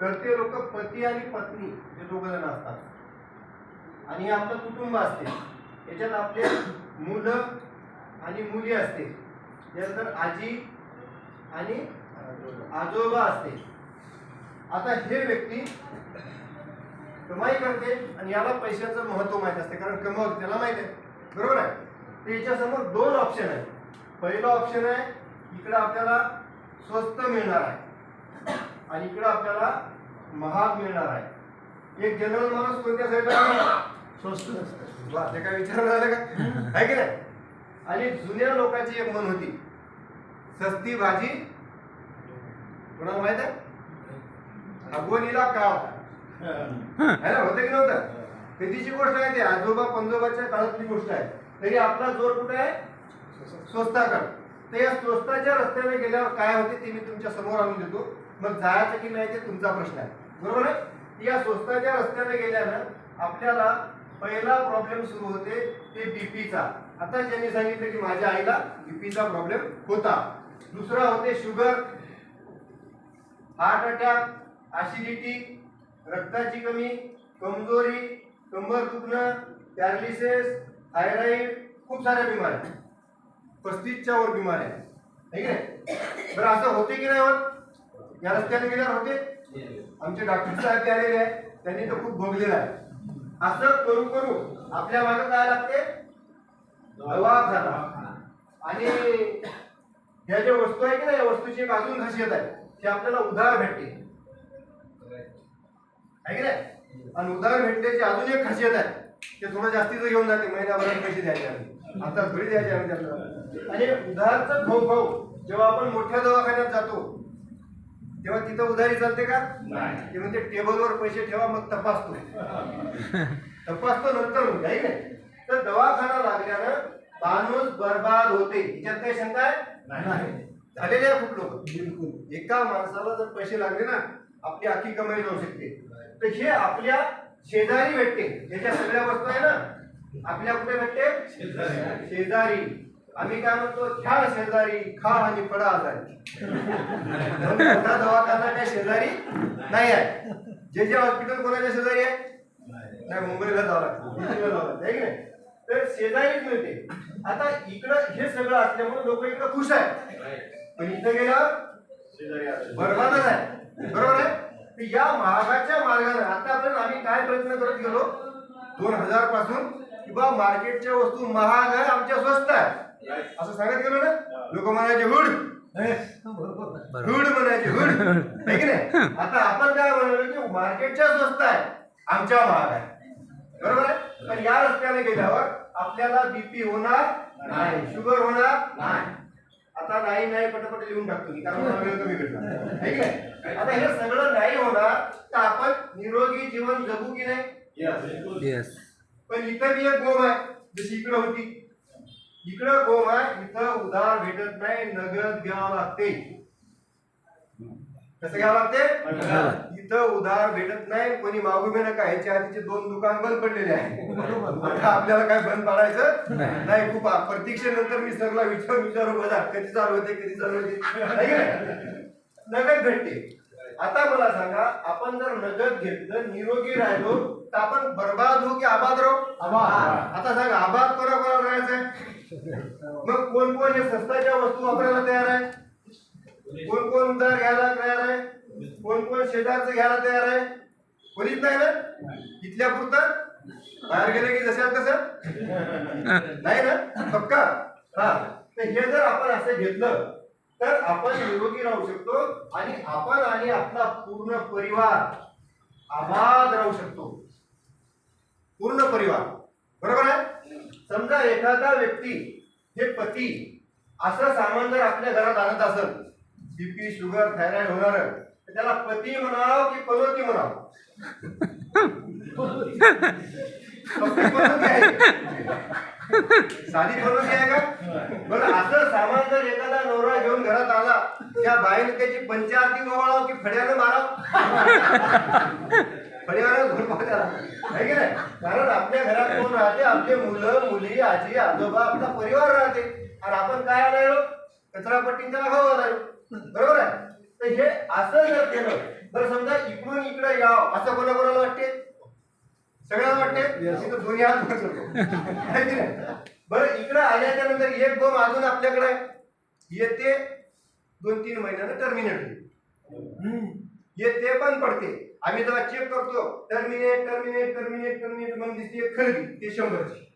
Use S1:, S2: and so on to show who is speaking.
S1: करते लोक पती आणि पत्नी हे दोघं जण असतात. आणि आपलं कुटुंब असते. याच्यात आपले मुलं आणि मुली असते. त्यानंतर आजी आणि आजोबा असते. आता हे व्यक्ती कमाई करते आणि याला पैशाचं महत्त्व माहीत असते. कारण कमवते त्याला माहीत आहे. बरोबर आहे? तर याच्यासमोर दोन ऑप्शन आहेत. पहिलं ऑप्शन आहे इकडं आपल्याला स्वस्त मिळणार आहे. आणि इकडं आपल्याला महाग मिळणार आहे. एक जनरल माणूस कोणत्या साईडला स्वस्त ते काय विचार झालं का? आहे की नाही? आणि जुन्या लोकांची एक म्हण होती. सस्ती भाजी कोणाला माहीत आहे? अगवणीला काळ है ना? होतं की नव्हतं? कधीची गोष्ट आहे ते आजोबा पंजोबाच्या काळातली गोष्ट आहे. तरी आपला जोर कुठे आहे? स्वस्ताकडे. तर या स्वस्ताच्या रस्त्याने गेल्यावर काय होते ते मी तुमच्यासमोर आणून देतो. मग जायचं की नाही ते तुमचा प्रश्न आहे. बरोबर आहे? या स्वस्ताच्या रस्त्याने गेल्यानं आपल्याला पहिला प्रॉब्लेम सुरू होते ते बीपीचा. आता ज्यांनी सांगितलं की माझ्या आईला बीपीचा प्रॉब्लेम होता. दुसरा होते शुगर हार्ट अटॅक ऍसिडिटी रक्ताची कमी कमजोरी कंबर दुखणं पॅरालिसिस थायरॉइड खूप साऱ्या बिमाऱ्या. पस्तीसच्या वर बिमाऱ्या. आहेत. है बरं असं होते की नाही होत या रस्त्याने गेल्यावर होते? आमचे डॉक्टर साहेब ते आलेले आहेत. त्यांनी तर खूप भोगलेला आहे. असं करू करू आपल्या मागे काय लागते? दवाखाना आणि ह्या ज्या वस्तू आहे की ना या वस्तूची एक अजून खासियत आहे. ती आपल्याला उधार भेटते. आहे की नाही? आणि उधार भेटण्याची अजून एक खासियत आहे. ते थोडं जास्तीचं घेऊन जाते. महिन्याभर पैसे द्यायचे आम्ही. आता घरी द्यायचे आम्ही त्यांना. आणि उधारचं भाऊ भाऊ जेव्हा आपण मोठ्या दवाखान्यात जातो तेव्हा तिथं उधारी चालते का? ते म्हणते टेबलवर पैसे ठेवा मग तपासतो. तपासतो नंतर होईल आहे की नाही तर दवाखाना लागल्यानं माणूस बर्बाद होते. याच्यात काही शंका आहे? झालेले आहे खूप लोक. बिलकुल एका माणसाला जर पैसे लागले ना आपली आखी कमाई जाऊ शकते. तर हे आपल्या शेजारी भेटते. याच्या सगळ्या वस्तू आहे ना आपल्या कुठे भेटते? शेजारी. आम्ही काय म्हणतो ख्या शेजारी खा आणि पडा आजारी. मोठा दवाखाना काय शेजारी नाही आहे. जे जे हॉस्पिटल कोणाच्या शेजारी आहे? नाही मुंबईला जावं लागतं. आहे की नाही? तर शेजारीच मिळते. आता इकडं हे सगळं असल्यामुळे लोक इकडं खुश आहे पण इथं गेल्यावर बरबादच आहे बरोबर आहे? या महागाच्या मार्गाने आतापर्यंत आम्ही काय प्रयत्न करत गेलो? दोन हजारपासून किंवा मार्केटच्या वस्तू महाग आहे आमच्या स्वस्त आहे. असं सांगत गेलो ना लोक म्हणायचे हुड. हुड म्हणायचे हुड. आहे की नाही? आता आपण काय म्हणालो की मार्केटच्या स्वस्त आहे आमच्या महाग आहे. बरोबर आहे? पण या रस्त्याने गेल्यावर आपल्याला बीपी होणार नाही शुगर होणार नाही. आता नाही नाही पटापट लिहून टाकतो मी कारण वेळ कमी भेटला. आहे आता हे सगळं नाही होणार तर आपण निरोगी जीवन जगू की नाही? पण इथं बी एक गोम आहे जशी इकडं होती. इकडं गोम आहे इथं उधार भेटत नाही नगद घ्यावं लागते. कसं घ्यावं लागते? इथं उधार भेटत नाही कोणी मागू बी नका ह्याच्या आधीचे दोन दुकान बंद पडलेले आहे आता आपल्याला काय बंद पाडायचं? नाही. खूप प्रतीक्षेनंतर मी सरला विचार विचारू बघा कधी चालू होते कधी चालू होते? नगद भेटते. आता मला सांगा आपण जर नगद घेतलं निरोगी राहिलो तर आपण बर्बाद होऊ की आबाद राहू? आता सांगा आबाद मग कोण कोण हे स्वस्ताच्या वस्तू वापरायला तयार आहे? कोण कोण उधार घ्यायला तयार आहे? कोण कोण शेजारचं घ्यायला तयार आहे? कोणीच नाही ना? इथल्या पुरतं? बाहेर गेलं की जशात तसं? नाही ना? पक्का? हा. तर हे जर आपण असं घेतलं तर आपण निरोगी राहू शकतो आणि आपण आणि आपला पूर्ण परिवार आबाद राहू शकतो. पूर्ण परिवार. बरोबर आहे? समजा एखादा व्यक्ती हे पती असं सामान जर आपल्या घरात आणत असेल बीपी शुगर थायरॉइड होणार तर त्याला पती म्हणावं की पर्वती म्हणावं? साधी पनोती आहे का? बरं असं सामान जर एखादा नवरा घेऊन घरात आला त्या बाहेर त्याची पंचारती ओवाळाव की फड्यानं माराव? फड्यानं त्याला आहे की नाही? कारण आपल्या घरात कोण राहते? आपले मुलं मुली आजी आजोबा आपला परिवार राहते. आणि आपण काय आलाय कचरा पट्टी त्याला खाऊ आलाय बरोबर आहे? तर हे असं जर केलं बरं समजा इकडून इकडे याव असं कोणा कोणाला वाटते? सगळ्यांना वाटते? तर दोन्ही हात नाही? बरं इकडे आल्याच्यानंतर एक बॉम्ब अजून आपल्याकडे. येते दोन तीन महिन्यानं टर्मिनेट होईल. हे ते पण पडते. आम्ही जेव्हा चेक करतो. टर्मिनेट टर्मिनेट टर्मिनेट टर्मिनेट मग दिसते एक खरेदी. ते शंभरची.